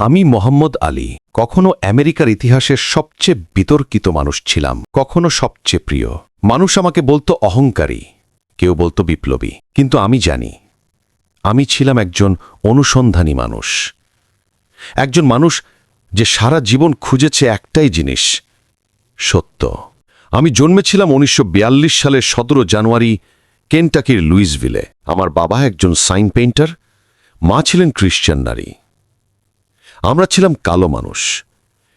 আমি মোহাম্মদ আলী। কখনো আমেরিকার ইতিহাসের সবচেয়ে বিতর্কিত মানুষ ছিলাম। কখনো সবচেয়ে প্রিয়। মানুষ আমাকে বলতো অহংকারী। কেউ বলতো বিপ্লবী। কিন্তু আমি জানি, আমি ছিলাম একজন অনুসন্ধানী মানুষ। একজন মানুষ যে সারা জীবন খুঁজেছে একটাই জিনিস, সত্য। আমি জন্মেছিলাম উনিশশো বিয়াল্লিশ সালের সতেরো জানুয়ারি, কেন্টাকির লুইসভিলে। আমার বাবা একজন সাইন পেইন্টার, মা ছিলেন খ্রিশ্চান নারী। আমরা ছিলাম কালো মানুষ।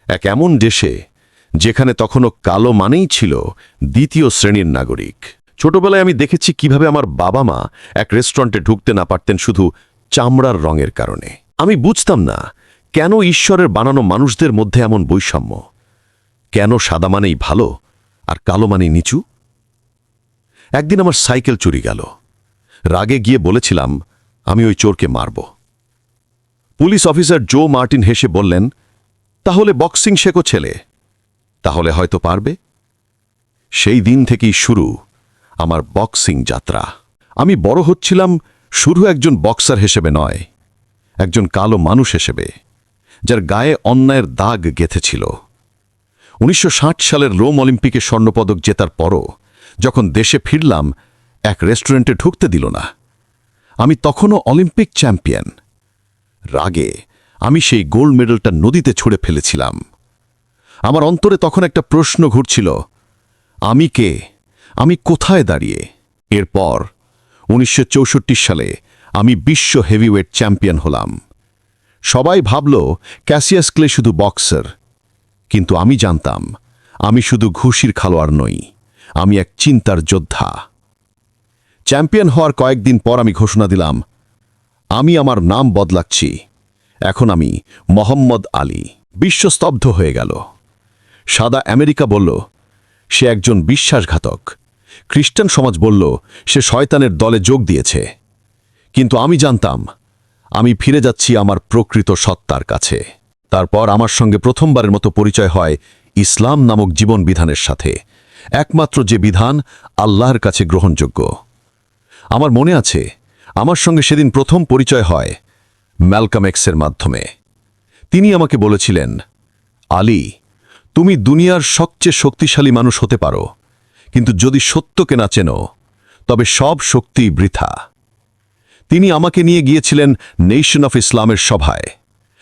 এক এমন দেশে, যেখানে তখনও কালো মানেই ছিল দ্বিতীয় শ্রেণির নাগরিক। ছোটবেলায় আমি দেখেছি কীভাবে আমার বাবা মা এক রেস্টুরেন্টে ঢুকতে না পারতেন শুধু চামড়ার রঙের কারণে। আমি বুঝতাম না, কেন ঈশ্বরের বানানো মানুষদের মধ্যে এমন বৈষম্য? কেন সাদা মানেই ভালো আর কালো মানেই নিচু? একদিন আমার সাইকেল চুরি গেল। রাগে গিয়ে বলেছিলাম, আমি ওই চোরকে মারব। পুলিশ অফিসার জো মার্টিন হেসে বললেন, তাহলে বক্সিং শেখো ছেলে। তাহলে হয়তো পারবে। সেই দিন থেকেই শুরু আমার বক্সিং যাত্রা। আমি বড় হচ্ছিলাম শুধু একজন বক্সার হিসেবে নয়, একজন কালো মানুষ হিসেবে, যার গায়ে অন্যায়ের দাগ গেঁথেছিল। উনিশশো ষাট সালের রোম অলিম্পিকে স্বর্ণপদক জেতার পরও যখন দেশে ফিরলাম, এক রেস্টুরেন্টে ঢুকতে দিল না। আমি তখনও অলিম্পিক চ্যাম্পিয়ন। রাগে আমি সেই গোল্ড মেডেলটা নদীতে ছুঁড়ে ফেলেছিলাম। আমার অন্তরে তখন একটা প্রশ্ন ঘুরছিল, আমি কে? আমি কোথায় দাঁড়িয়ে? এরপর উনিশশো চৌষট্টি সালে আমি বিশ্ব হেভিওয়েট চ্যাম্পিয়ন হলাম। সবাই ভাবল, ক্যাসিয়াস ক্লে শুধু বক্সার। কিন্তু আমি জানতাম, আমি শুধু ঘুষির খেলোয়াড় নই, আমি এক চিন্তার যোদ্ধা। চ্যাম্পিয়ন হওয়ার কয়েকদিন পর আমি ঘোষণা দিলাম আমি আমার নাম বদলাচ্ছি। এখন আমি মোহাম্মদ আলী। বিশ্বস্তব্ধ হয়ে গেল। সাদা আমেরিকা বলল, সে একজন বিশ্বাসঘাতক। খ্রিস্টান সমাজ বলল, সে শয়তানের দলে যোগ দিয়েছে। কিন্তু আমি জানতাম, আমি ফিরে যাচ্ছি আমার প্রকৃত সত্তার কাছে। তারপর আমার সঙ্গে প্রথমবারের মতো পরিচয় হয় ইসলাম নামক জীবন বিধানের সাথে। একমাত্র যে বিধান আল্লাহর কাছে গ্রহণযোগ্য। আমার মনে আছে আমার সঙ্গে সেদিন প্রথম পরিচয় হয় ম্যালকাম এক্সের মাধ্যমে। তিনি আমাকে বলেছিলেন, আলী, তুমি দুনিয়ার সবচেয়ে শক্তিশালী মানুষ হতে পারো, কিন্তু যদি সত্যকে না চেনো, তবে সব শক্তি বৃথা। তিনি আমাকে নিয়ে গিয়েছিলেন নেশন অফ ইসলামের সভায়।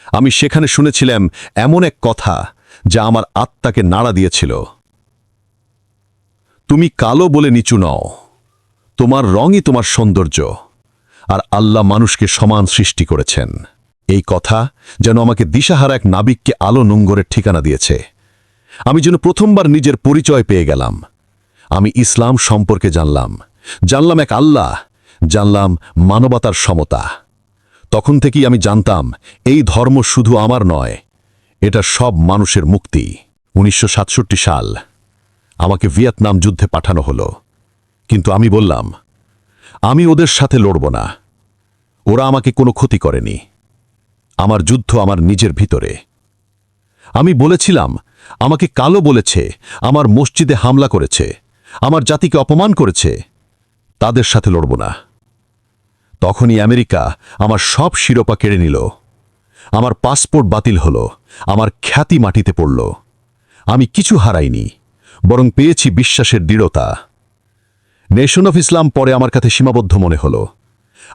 আমি সেখানে শুনেছিলাম এমন এক কথা যা আমার আত্মাকে নাড়া দিয়েছিল। তুমি কালো বলে নিচু নও, তোমার রঙই তোমার সৌন্দর্য আর আল্লাহ মানুষকে সমান সৃষ্টি করেছেন। এই কথা যেন আমাকে দিশাহারা এক নাবিককে আলো নোঙ্গরের ঠিকানা দিয়েছে। আমি যেন প্রথমবার নিজের পরিচয় পেয়ে গেলাম। আমি ইসলাম সম্পর্কে জানলাম। জানলাম এক আল্লাহ, জানলাম মানবতার সমতা। তখন থেকেই আমি জানতাম, এই ধর্ম শুধু আমার নয়, এটা সব মানুষের মুক্তি। উনিশশো সাতষট্টি সাল, আমাকে ভিয়েতনাম যুদ্ধে পাঠানো হলো। কিন্তু আমি বললাম আমি ওদের সাথে লড়ব না। ওরা আমাকে কোনো ক্ষতি করেনি। আমার যুদ্ধ আমার নিজের ভিতরে। আমি বলেছিলাম, আমাকে কালো বলেছে, আমার মসজিদে হামলা করেছে, আমার জাতিকে অপমান করেছে। তাদের সাথে লড়ব না। তখনই আমেরিকা আমার সব শিরোপা কেড়ে নিল। আমার পাসপোর্ট বাতিল হল। আমার খ্যাতি মাটিতে পড়ল। আমি কিছু হারাইনি, বরং পেয়েছি বিশ্বাসের দৃঢ়তা। নেশন অফ ইসলাম পরে আমার কাছে সীমাবদ্ধ মনে হল।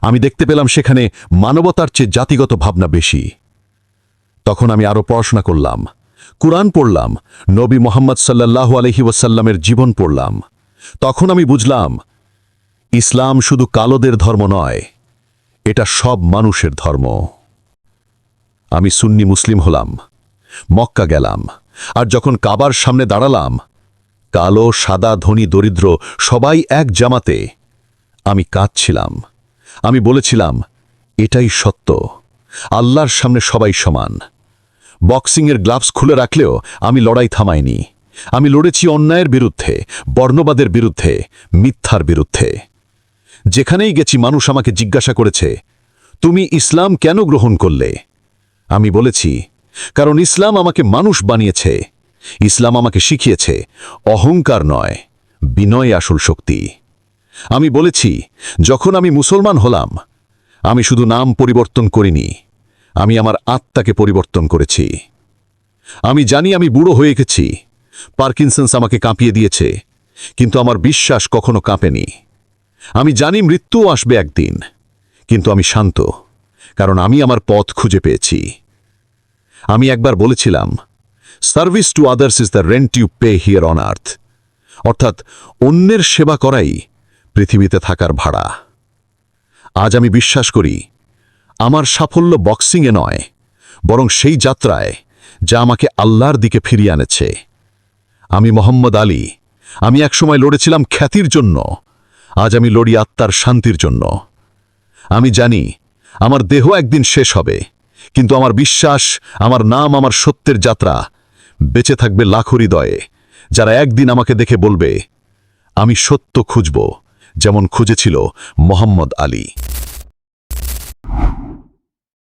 আমি দেখতে পেলাম সেখানে মানবতার চেয়ে জাতিগত ভাবনা বেশি। তখন আমি আরও পড়াশোনা করলাম, কুরআন পড়লাম, নবী মোহাম্মদ সাল্লাল্লাহু আলহি ওয়াসাল্লামের জীবন পড়লাম। তখন আমি বুঝলাম, ইসলাম শুধু কালোদের ধর্ম নয়, এটা সব মানুষের ধর্ম। আমি সুন্নি মুসলিম হলাম, মক্কা গেলাম, আর যখন কাবার সামনে দাঁড়ালাম কালো, সাদা, ধনী, দরিদ্র, সবাই এক জামাতে। আমি কাঁদছিলাম। আমি বলেছিলাম, এটাই সত্য। আল্লাহর সামনে সবাই সমান। বক্সিংয়ের গ্লাভস খুলে রাখলেও আমি লড়াই থামাইনি। আমি লড়েছি অন্যায়ের বিরুদ্ধে, বর্ণবাদের বিরুদ্ধে, মিথ্যার বিরুদ্ধে। যেখানেই গেছি মানুষ আমাকে জিজ্ঞাসা করেছে, তুমি ইসলাম কেন গ্রহণ করলে? আমি বলেছি, কারণ ইসলাম আমাকে মানুষ বানিয়েছে। ইসলাম আমাকে শিখিয়েছে, অহংকার নয়, বিনয় আসল শক্তি। আমি বলেছি, যখন আমি মুসলমান হলাম, আমি শুধু নাম পরিবর্তন করিনি, আমি আমার আত্মাকে পরিবর্তন করেছি। আমি জানি আমি বুড়ো হয়ে গেছি, পার্কিনসন্স আমাকে কাঁপিয়ে দিয়েছে, কিন্তু আমার বিশ্বাস কখনো কাঁপেনি। আমি জানি মৃত্যুও আসবে একদিন, কিন্তু আমি শান্ত, কারণ আমি আমার পথ খুঁজে পেয়েছি। আমি একবার বলেছিলাম service to others is the rent you pay here on earth. অর্থাৎ, অন্যের সেবা করাই পৃথিবীতে থাকার ভাড়া। আজ আমি বিশ্বাস করি, আমার সাফল্য বক্সিংয়ে নয়, বরং সেই যাত্রায় যা আমাকে আল্লাহর দিকে ফিরিয়ে আনেছে। আমি মোহাম্মদ আলী, আমি একসময় লড়েছিলাম খ্যাতির জন্য, আজ আমি লড়ি আত্মার শান্তির জন্য। আমি জানি, আমার দেহ একদিন শেষ হবে, কিন্তু আমার বিশ্বাস, আমার নাম, আমার সত্যের যাত্রা বেঁচে থাকবে লাখো হৃদয়ে, যারা একদিন আমাকে দেখে বলবে, আমি সত্য খুঁজব যেমন খুঁজেছিল মোহাম্মদ আলী।